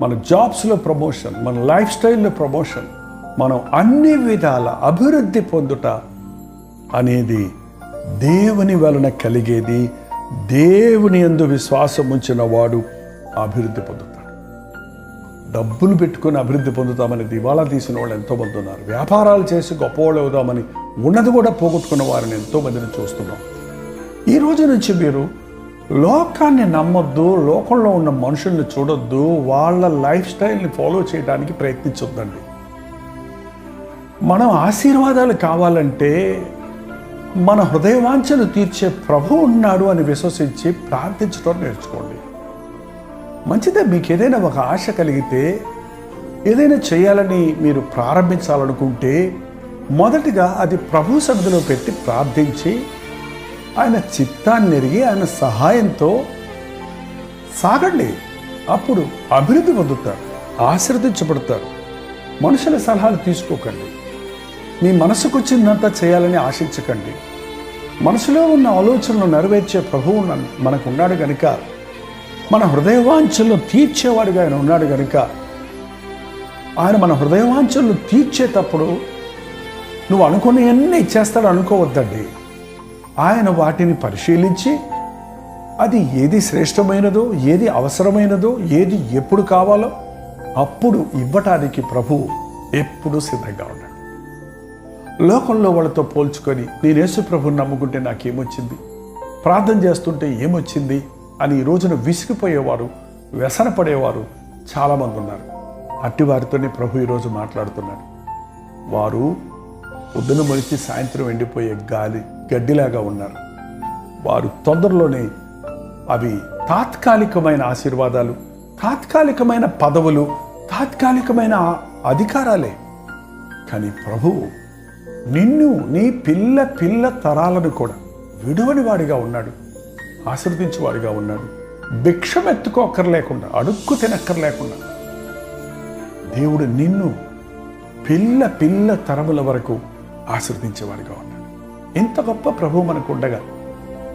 మన జాబ్స్లో ప్రమోషన్ మన లైఫ్ స్టైల్లో ప్రమోషన్ మనం అన్ని విధాల అభివృద్ధి పొందుట అనేది దేవుని వలన కలిగేది దేవుని యందు విశ్వాసం ఉంచిన వాడు అభివృద్ధి పొందుతాడు. డబ్బులు పెట్టుకొని అభివృద్ధి పొందుతామని దివాలా తీసిన వాళ్ళు ఎంతోమంది ఉన్నారు. వ్యాపారాలు చేసి గొప్పవాళ్ళు అవుదామని ఉన్నది కూడా పోగొట్టుకున్న వారిని ఎంతోమందిని చూస్తున్నాం. ఈ రోజు నుంచి మీరు లోకాన్ని నమ్మొద్దు లోకంలో ఉన్న మనుషుల్ని చూడొద్దు వాళ్ళ లైఫ్ స్టైల్ని ఫాలో చేయడానికి ప్రయత్నించొద్దండి. మనం ఆశీర్వాదాలు కావాలంటే మన హృదయవాంఛను తీర్చే ప్రభు ఉన్నాడు అని విశ్వసించి ప్రార్థించడం నేర్చుకోండి. మంచిదే మీకు ఏదైనా ఒక ఆశ కలిగితే ఏదైనా చేయాలని మీరు ప్రారంభించాలనుకుంటే మొదటిగా అది ప్రభు సన్నిధిలో పెట్టి ప్రార్థించి ఆయన చిత్తాన్ని ఎరిగి ఆయన సహాయంతో సాగండి. అప్పుడు అభివృద్ధి పొందుతారు ఆశీర్వదించబడతారు. మనుషుల సలహాలు తీసుకోకండి. మీ మనసుకు వచ్చిందంతా చేయాలని ఆశించకండి. మనసులో ఉన్న ఆలోచనలు నెరవేర్చే ప్రభువు మనకు ఉన్నాడు గనుక మన హృదయవాంఛలను తీర్చేవాడుగా ఆయన ఉన్నాడు గనుక ఆయన మన హృదయవాంఛలను తీర్చేటప్పుడు నువ్వు అనుకుని అన్నీ అనుకోవద్దండి. ఆయన వాటిని పరిశీలించి అది ఏది శ్రేష్టమైనదో ఏది అవసరమైనదో ఏది ఎప్పుడు కావాలో అప్పుడు ఇవ్వటానికి ప్రభు ఎప్పుడూ సిద్ధంగా ఉన్నాడు. లోకంలో వాళ్ళతో పోల్చుకొని నేను యేసు ప్రభుని నమ్ముకుంటే నాకేమొచ్చింది? ప్రార్థన చేస్తుంటే ఏమొచ్చింది? అని ఈ రోజున విసిగిపోయేవారు వ్యసన పడేవారు చాలామంది ఉన్నారు. అట్టి వారితోనే ప్రభు ఈరోజు మాట్లాడుతున్నాడు. వారు పొద్దున మనిషి సాయంత్రం ఎండిపోయే గాలి గడ్డిలాగా ఉన్నారు. వారు తొందరలోనే అవి తాత్కాలికమైన ఆశీర్వాదాలు తాత్కాలికమైన పదవులు తాత్కాలికమైన అధికారాలే. కానీ ప్రభువు నిన్ను నీ పిల్ల పిల్ల తరాలను కూడా విడువని వాడిగా ఉన్నాడు ఆశీర్వదించేవాడిగా ఉన్నాడు. భిక్షమెత్తుకోక్కర్లేకుండా అడుక్కు తినక్కర్లేకుండా. దేవుడు నిన్ను పిల్ల పిల్ల తరముల వరకు ఆశీర్వదించేవాడిగా ఉన్నాడు. ఇంత గొప్ప ప్రభు మనకు ఉండగా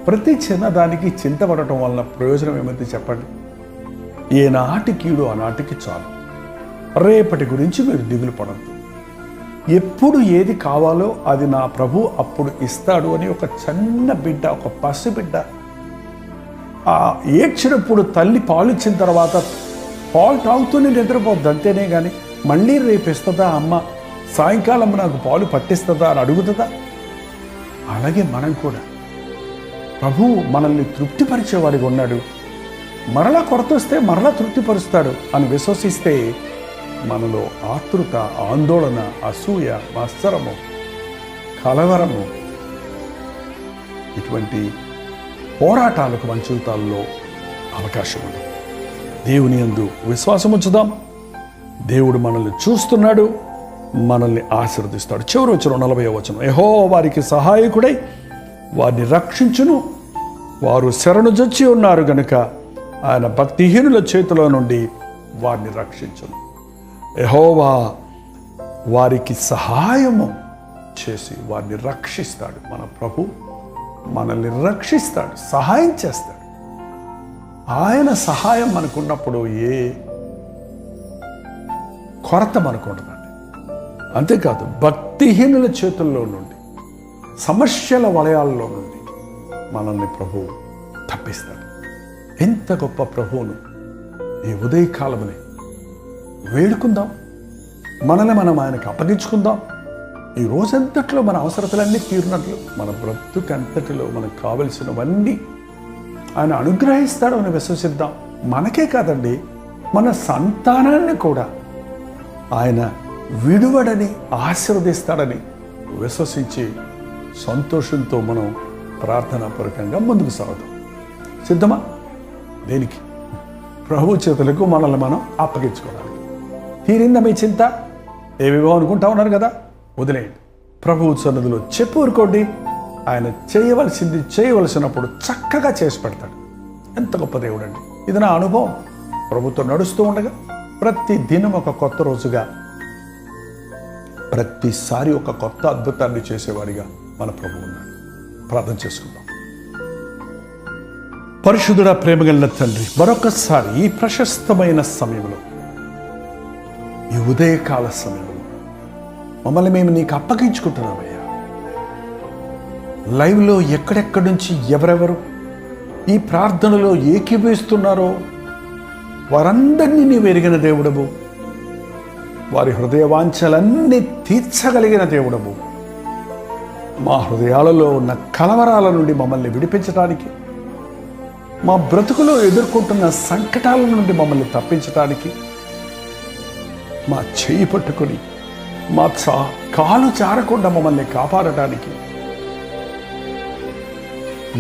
ప్రతి చిన్నదానికి చింతపడటం వలన ప్రయోజనం ఏమైంది చెప్పండి? ఏ కీడు ఆనాటికి చాలు. రేపటి గురించి మీరు దిగులు పడద్దు. ఎప్పుడు ఏది కావాలో అది నా ప్రభు అప్పుడు ఇస్తాడు అని ఒక చిన్న బిడ్డ ఒక పసి బిడ్డ ఆ ఏడ్చినప్పుడు తల్లి పాలు ఇచ్చిన తర్వాత పాలు తాగుతూనే నిద్రపోద్ది అంతేనే కానీ మళ్ళీ రేపు ఇస్తుందా అమ్మ? సాయంకాలం నాకు పాలు పట్టిస్తుందా అని అడుగుతుందా? అలాగే మనం కూడా. ప్రభువు మనల్ని తృప్తిపరిచేవాడిగా ఉన్నాడు. మరలా కొరత వస్తే మరలా తృప్తిపరుస్తాడు అని విశ్వసిస్తే మనలో ఆతృత ఆందోళన అసూయ మత్సరము కలవరము ఇటువంటి పోరాటాలకు మన జీవితాల్లో అవకాశం ఉంది. దేవుని అందు విశ్వాసం ఉంచుదాం దేవుడు మనల్ని చూస్తున్నాడు. మనల్ని ఆశీర్వదిస్తాడు. చివరి వచ్చిన నలభై వచనం. యహో వారికి సహాయకుడై వారిని రక్షించును. వారు శరణు జొచ్చి ఉన్నారు గనుక ఆయన భక్తిహీనుల చేతిలో నుండి వారిని రక్షించును. యహోవా వారికి సహాయము చేసి వారిని రక్షిస్తాడు. మన ప్రభు మనల్ని రక్షిస్తాడు సహాయం చేస్తాడు. ఆయన సహాయం మనకున్నప్పుడు ఏ కొరత మనకు ఉండదు. అంతేకాదు భక్తిహీనుల చేతుల్లో నుండి సమస్యల వలయాల్లో నుండి మనల్ని ప్రభువు తప్పిస్తాడు. ఎంత గొప్ప ప్రభువును ఈ ఉదయకాలముని వేడుకుందాం. మనల్ని మనం ఆయనకు అప్పగించుకుందాం. ఈ రోజంతట్లో మన అవసరతలన్నీ తీరినట్లు మన బ్రతుకంతటిలో మనకు కావలసినవన్నీ ఆయన అనుగ్రహిస్తాడు అని విశ్వసిద్దాం. మనకే కాదండి మన సంతానాన్ని కూడా ఆయన విడువడని ఆశీర్వదిస్తాడని విశ్వసించి సంతోషంతో మనం ప్రార్థనాపూర్వకంగా ముందుకు సాగుదాం. సిద్ధమా? దేనికి? ప్రభు చేతులకు మనల్ని మనం అప్పగించుకోవాలి. తీరిందా మీ చింత? ఏవేవో అనుకుంటా ఉన్నారు కదా? వదిలేయండి. ప్రభువు సన్నదిలో చెప్పు ఊరుకోండి ఆయన చేయవలసింది చేయవలసినప్పుడు చక్కగా చేసి పెడతాడు. ఎంత గొప్ప దేవుడు అండి ఇది నా అనుభవం. ప్రభుత్వం నడుస్తూ ఉండగా ప్రతి దినం ఒక కొత్త రోజుగా ప్రతిసారి ఒక కొత్త అద్భుతాన్ని చేసేవాడిగా మన ప్రభు ఉన్నాడు. ప్రార్థన చేసుకుందాం. పరిశుధుడ ప్రేమగల తండ్రి మరొకసారి ఈ ప్రశస్తమైన సమయంలో ఈ ఉదయకాల సమయంలో మమ్మల్ని మేము నీకు అప్పగించుకుంటున్నామయ్యా. లైవ్లో ఎక్కడెక్కడి నుంచి ఎవరెవరు ఈ ప్రార్థనలో ఏకీభవిస్తున్నారో వారందరినీ నీవు ఎరిగిన దేవుడవు. వారి హృదయ వాంఛలన్నీ తీర్చగలిగిన దేవుడము మా హృదయాలలో ఉన్న కలవరాల నుండి మమ్మల్ని విడిపించడానికి మా బ్రతుకులో ఎదుర్కొంటున్న సంకటాల నుండి మమ్మల్ని తప్పించడానికి మా చేయి పట్టుకొని మా చా కాలు చారకుండా మమ్మల్ని కాపాడటానికి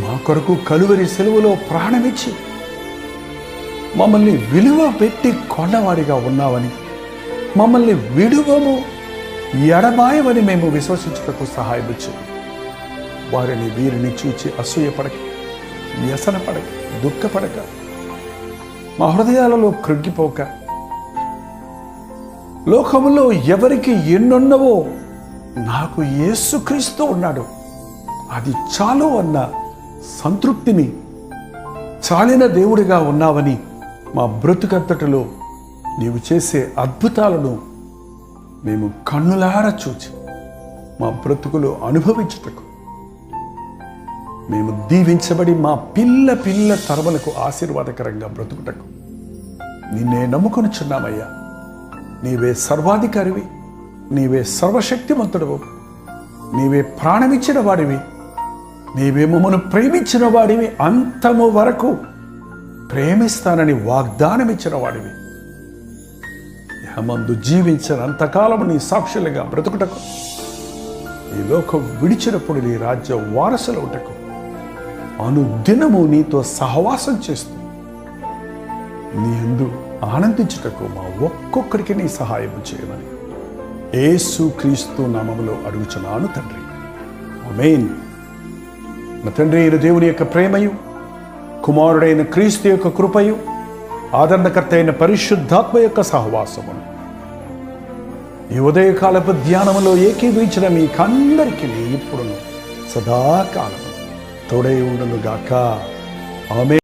మా కొరకు కలువరి సెలవులో ప్రాణమిచ్చి మమ్మల్ని విలువ పెట్టి కొండవాడిగా ఉన్నావని మమ్మల్ని విడువము ఎడబాయమని మేము విశ్వసించుటకు సహాయపచ్చు వారిని వీరిని చూచి అసూయపడక వ్యసనపడక దుఃఖపడక మా హృదయాలలో కృంగిపోక లోకములో ఎవరికి ఎన్నున్నవో నాకు యేసుక్రీస్తు ఉన్నాడు. అది చాలు అన్న సంతృప్తిని చాలిన దేవుడిగా ఉన్నావని మా బ్రతుకంతటిలో నీవు చేసే అద్భుతాలను మేము కన్నులార చూచి మా బ్రతుకులు అనుభవించుటకు. మేము దీవించబడి మా పిల్ల పిల్ల తరములకు ఆశీర్వాదకరంగా బ్రతుకుటకు. నిన్నే నమ్ముకొనుచున్నామయ్యా. నీవే సర్వాధికారివి నీవే సర్వశక్తిమంతుడవు నీవే ప్రాణమిచ్చిన వాడివి నీవే మమ్మను ప్రేమించిన వాడివి అంతము వరకు ప్రేమిస్తానని వాగ్దానం ఇచ్చిన వాడివి. మందు జీవించినంతకాలము నీ సాక్షులుగా బ్రతుకుటకు. ఈ లోకం విడిచినప్పుడు నీ రాజ్య వారసులవుటకు. అనుదినము నీతో సహవాసం చేస్తూ నీ అందు ఆనందించుటకు మా ఒక్కొక్కరికి నీ సహాయం చేయమని. ఏసు క్రీస్తు నామములో అడుగుచున్నాను తండ్రి. అమేన్ నా తండ్రి అయిన దేవుని యొక్క ప్రేమయు కుమారుడైన క్రీస్తు యొక్క కృపయు ఆదరణకర్త అయిన పరిశుద్ధాత్మ యొక్క సహవాసమును. ఈ ఉదయకాలపు ధ్యానంలో ఏకీభవించిన మీకందరికీ ఇప్పుడును సదాకాలం తోడై ఉండునుగాక. ఆమె